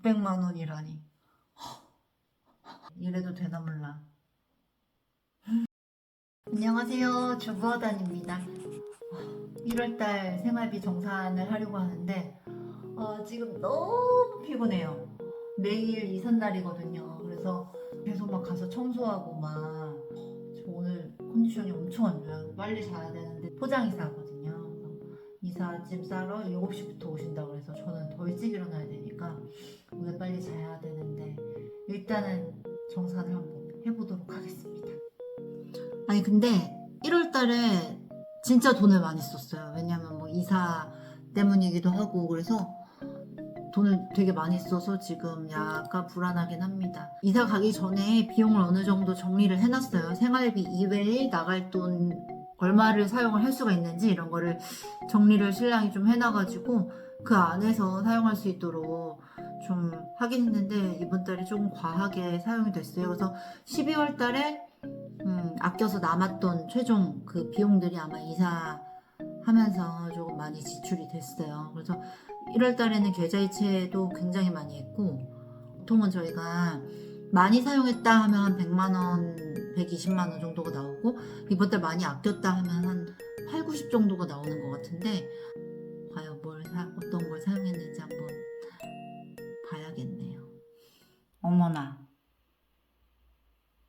600만 원이라니. 이래도 되나 몰라. 안녕하세요. 주부어단입니다. 1월달 생활비 정산을 하려고 하는데 어, 지금 너무 피곤해요. 내일 이삿날이거든요. 그래서 계속 막 가서 청소하고 막저 오늘 컨디션이 엄청 안 좋아요. 빨리 자야 되는데 포장이사거든요. 이사 짐 싸러 7시부터 오신다고 그래서 저는 더 일찍 일어나야 되니까 오늘 빨리 자야 되는데 일단은 정산을 한번 해보도록 하겠습니다. 아니 근데 1월 달에 진짜 돈을 많이 썼어요. 왜냐면 뭐 이사 때문이기도 하고 그래서 돈을 되게 많이 써서 지금 약간 불안하긴 합니다. 이사 가기 전에 비용을 어느 정도 정리를 해놨어요. 생활비 이외에 나갈 돈 얼마를 사용을 할 수가 있는지 이런 거를 정리를 신랑이 좀 해놔가지고 그 안에서 사용할 수 있도록 좀 하긴 했는데 이번 달에 조금 과하게 사용이 됐어요. 그래서 12월 달에 음, 아껴서 남았던 최종 그 비용들이 아마 이사하면서 조금 많이 지출이 됐어요. 그래서 1월 달에는 계좌이체도 굉장히 많이 했고 보통은 저희가 많이 사용했다 하면 한 100만 원, 120만 원 정도가 나오고 이번 달 많이 아꼈다 하면 한 8, 90 정도가 나오는 것 같은데 과연 뭘 사, 어떤 걸 사용했는지 한번 봐야겠네요. 어머나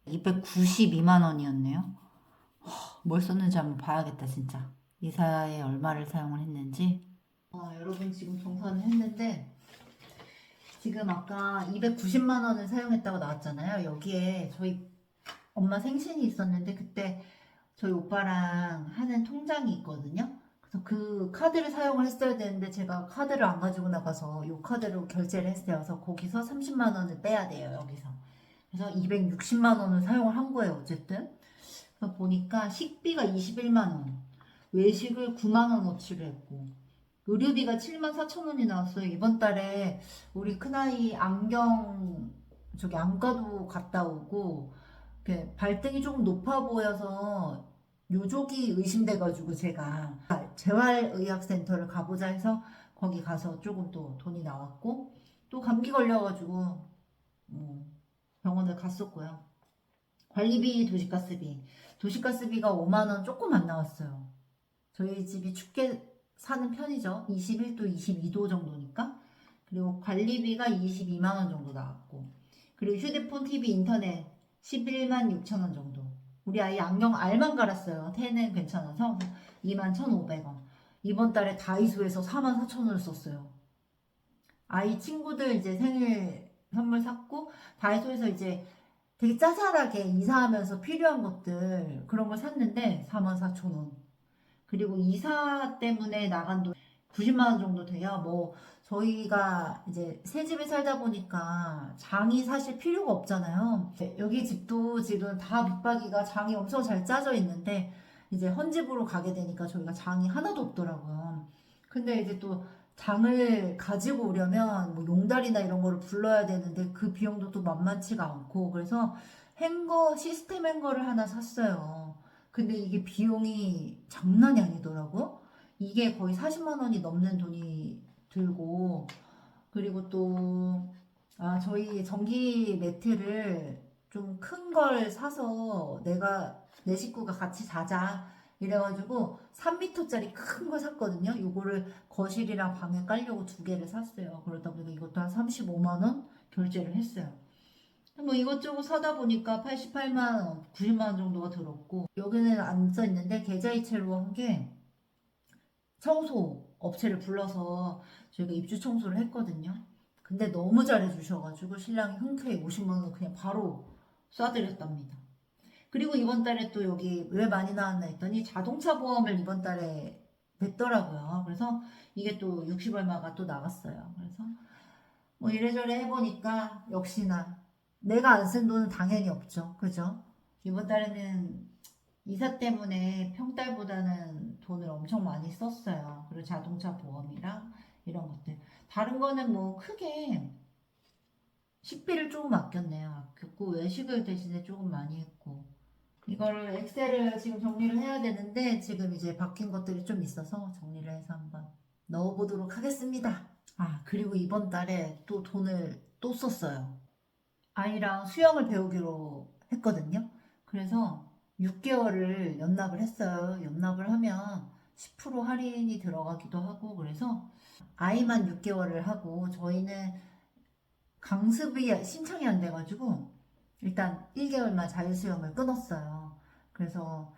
292만 원이었네요. 뭘 썼는지 한번 봐야겠다 진짜. 이사에 얼마를 사용을 했는지. 아, 여러분 지금 정산을 했는데 지금 아까 290만 원을 사용했다고 나왔잖아요. 여기에 저희 엄마 생신이 있었는데 그때 저희 오빠랑 하는 통장이 있거든요. 그래서 그 카드를 사용을 했어야 되는데 제가 카드를 안 가지고 나가서 이 카드로 결제를 했어요. 그래서 거기서 30만 원을 빼야 돼요. 여기서. 그래서 260만 원을 사용을 한 거예요. 어쨌든. 그래서 보니까 식비가 21만 원, 외식을 9만 원어치를 했고 의료비가 7만 4천 원이 나왔어요. 이번 달에 우리 큰아이 안경 저기 안과도 갔다 오고 이렇게 발등이 조금 높아 보여서 요족이 의심돼가지고 제가 재활의학센터를 가보자 해서 거기 가서 조금 또 돈이 나왔고 또 감기 걸려가지고 뭐 병원을 갔었고요. 관리비, 도시가스비. 도시가스비가 5만원 조금 안 나왔어요. 저희 집이 춥게 사는 편이죠. 21도, 22도 정도니까. 그리고 관리비가 22만원 정도 나왔고. 그리고 휴대폰, TV, 인터넷 11만 6천원 정도. 우리 아이 안경 알만 갈았어요. 태는 괜찮아서 2만 1,500원. 이번 달에 다이소에서 4만 4천원을 썼어요. 아이 친구들 이제 생일 선물 샀고 다이소에서 이제 되게 짜잘하게 이사하면서 필요한 것들 그런 걸 샀는데 44,000원. 그리고 이사 때문에 나간 돈 90만 원 정도 돼요. 뭐 저희가 이제 새 집에 살다 보니까 장이 사실 필요가 없잖아요. 여기 집도 지금 다 밑바기가 장이 엄청 잘 짜져 있는데 이제 헌집으로 가게 되니까 저희가 장이 하나도 없더라고요. 근데 이제 또 장을 가지고 오려면 뭐 용달이나 이런 거를 불러야 되는데 그 비용도 또 만만치가 않고 그래서 행거 시스템 행거를 하나 샀어요. 근데 이게 비용이 장난이 아니더라고. 이게 거의 40만 원이 넘는 돈이 들고 그리고 또 아, 저희 전기 매트를 좀 큰 걸 사서 내가 내 식구가 같이 자자 이래가지고 3m짜리 큰거 샀거든요. 요거를 거실이랑 방에 깔려고 두 개를 샀어요. 그러다 보니까 이것도 한 35만 원 결제를 했어요. 뭐 이것저것 사다 보니까 88만 원, 90만 원 정도가 들었고 여기는 안 써 있는데 계좌이체로 한 게 청소 업체를 불러서 저희가 입주 청소를 했거든요. 근데 너무 잘해 주셔가지고 신랑이 흔쾌히 50만 원 그냥 바로 쏴드렸답니다. 그리고 이번 달에 또 여기 왜 많이 나왔나 했더니 자동차 보험을 이번 달에 냈더라고요. 그래서 이게 또 60 얼마가 또 나갔어요. 그래서 뭐 이래저래 해보니까 역시나 내가 안 쓴 돈은 당연히 없죠. 그죠? 이번 달에는 이사 때문에 평달보다는 돈을 엄청 많이 썼어요. 그리고 자동차 보험이랑 이런 것들. 다른 거는 뭐 크게 식비를 조금 아꼈네요. 아꼈고 외식을 대신에 조금 많이 했고 이거를 엑셀을 지금 정리를 해야 되는데 지금 이제 바뀐 것들이 좀 있어서 정리를 해서 한번 넣어보도록 하겠습니다. 아, 그리고 이번 달에 또 돈을 또 썼어요. 아이랑 수영을 배우기로 했거든요. 그래서 6개월을 연납을 했어요. 연납을 하면 10% 할인이 들어가기도 하고 그래서 아이만 6개월을 하고 저희는 강습이 신청이 안 돼가지고 일단 1개월만 자유수영을 끊었어요. 그래서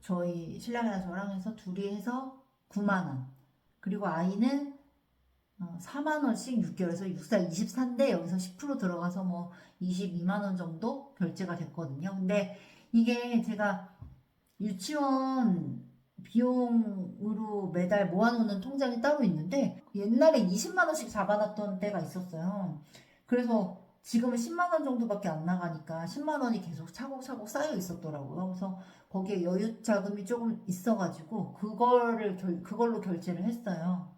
저희 신랑이랑 저랑 해서 둘이 해서 9만원. 그리고 아이는 어, 4만원씩 6개월에서 6사 24인데 여기서 10% 들어가서 뭐 22만원 정도 결제가 됐거든요. 근데 이게 제가 유치원 비용으로 매달 모아놓는 통장이 따로 있는데 옛날에 20만원씩 잡아놨던 때가 있었어요. 그래서 지금은 10만원 정도밖에 안 나가니까 10만원이 계속 차곡차곡 쌓여 있었더라고요. 그래서 거기에 여유 자금이 조금 있어가지고 그거를 결, 그걸로 결제를 했어요.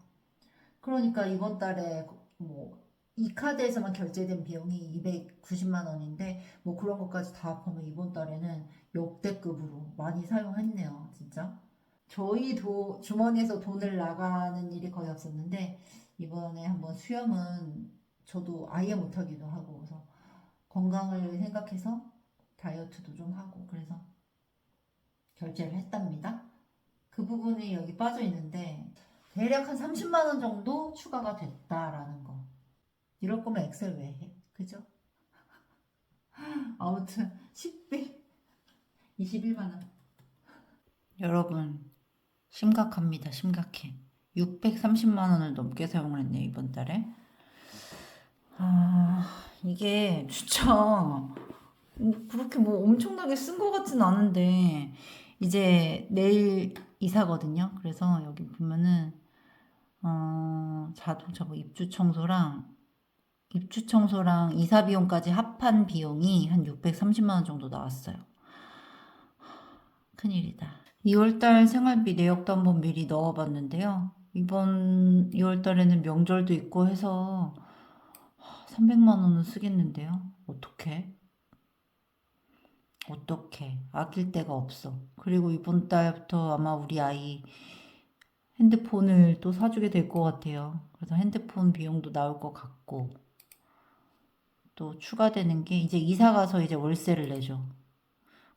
그러니까 이번 달에 뭐 이 카드에서만 결제된 비용이 290만 원인데 뭐 그런 것까지 다 합하면 이번 달에는 역대급으로 많이 사용했네요, 진짜. 저희 도, 주머니에서 돈을 나가는 일이 거의 없었는데 이번에 한번 수영은 저도 아예 못하기도 하고 그래서 건강을 생각해서 다이어트도 좀 하고 그래서 결제를 했답니다. 그 부분이 여기 빠져 있는데 대략 한 30만 원 정도 추가가 됐다라는 거. 이럴 거면 엑셀 왜 해? 그죠? 아무튼 10배 21만 원. 여러분 심각합니다. 심각해. 630만 원을 넘게 사용을 했네요, 이번 달에. 아, 이게 진짜 음, 그렇게 뭐 엄청나게 쓴 것 같진 않은데 이제 내일 이사거든요. 그래서 여기 보면은 어, 자동차 뭐 입주 청소랑 입주 청소랑 이사 비용까지 합한 비용이 한 630만 원 정도 나왔어요. 큰일이다. 2월달 생활비 내역도 한번 미리 넣어봤는데요. 이번 2월달에는 명절도 있고 해서 300만 원은 쓰겠는데요. 어떻게? 어떻게? 아낄 데가 없어. 그리고 이번 달부터 아마 우리 아이 핸드폰을 또 사주게 될 것 같아요. 그래서 핸드폰 비용도 나올 것 같고 또 추가되는 게 이제 이사 가서 이제 월세를 내죠.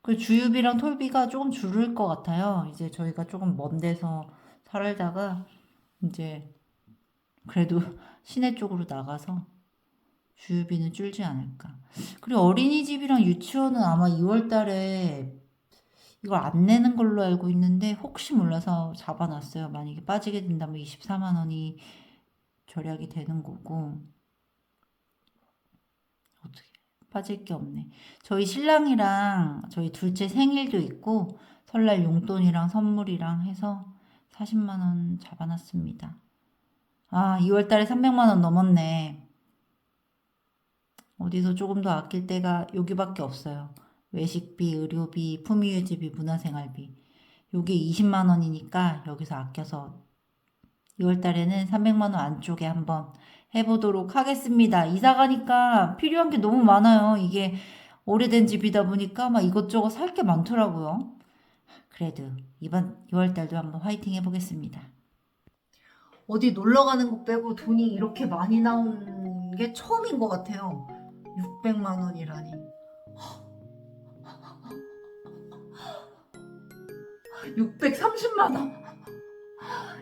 그 주유비랑 톨비가 조금 줄을 것 같아요. 이제 저희가 조금 먼 데서 살다가 이제 그래도 시내 쪽으로 나가서 주유비는 줄지 않을까. 그리고 어린이집이랑 유치원은 아마 2월 달에 이걸 안 내는 걸로 알고 있는데 혹시 몰라서 잡아놨어요. 만약에 빠지게 된다면 24만 원이 절약이 되는 거고 어떻게 빠질 게 없네. 저희 신랑이랑 저희 둘째 생일도 있고 설날 용돈이랑 선물이랑 해서 40만 원 잡아놨습니다. 아, 2월 달에 300만 원 넘었네. 어디서 조금 더 아낄 때가 여기밖에 없어요. 외식비, 의료비, 품위유지비, 문화생활비. 요게 20만 원이니까 여기서 아껴서 2월 달에는 300만 원 안쪽에 한번 해보도록 하겠습니다. 이사 가니까 필요한 게 너무 많아요. 이게 오래된 집이다 보니까 막 이것저것 살 게 많더라고요. 그래도 이번 2월 달도 한번 화이팅 해보겠습니다. 어디 놀러 가는 거 빼고 돈이 이렇게 많이 나온 게 처음인 것 같아요. 600만 원이라니. 630만 원.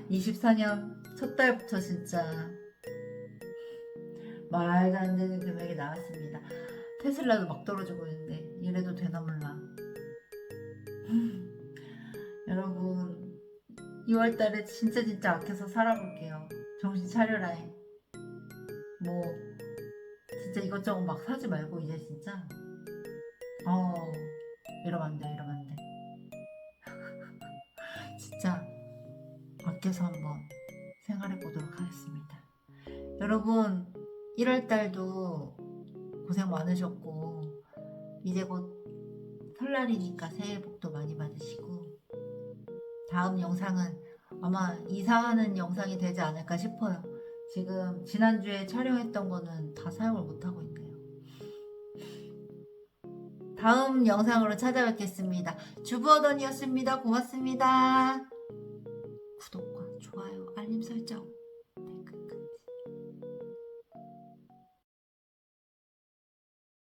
24년 첫 달부터 진짜 말도 안 되는 금액이 나왔습니다. 테슬라도 막 떨어지고 있는데 이래도 되나 몰라. 여러분 2월 달에 진짜 진짜 아껴서 살아볼게요. 정신 차려라. 뭐 진짜 이것저것 막 사지 말고 이제 진짜 어 이러면 안 돼, 이러면 안 돼. 진짜 아껴서 한번 생활해 보도록 하겠습니다. 여러분 1월 달도 고생 많으셨고 이제 곧 설날이니까 새해 복도 많이 받으시고 다음 영상은 아마 이사하는 영상이 되지 않을까 싶어요. 지금 지난주에 촬영했던 거는 다 사용을 못하고 있네요. 다음 영상으로 찾아뵙겠습니다. 주부어던이었습니다. 고맙습니다. 구독과 좋아요, 알림 설정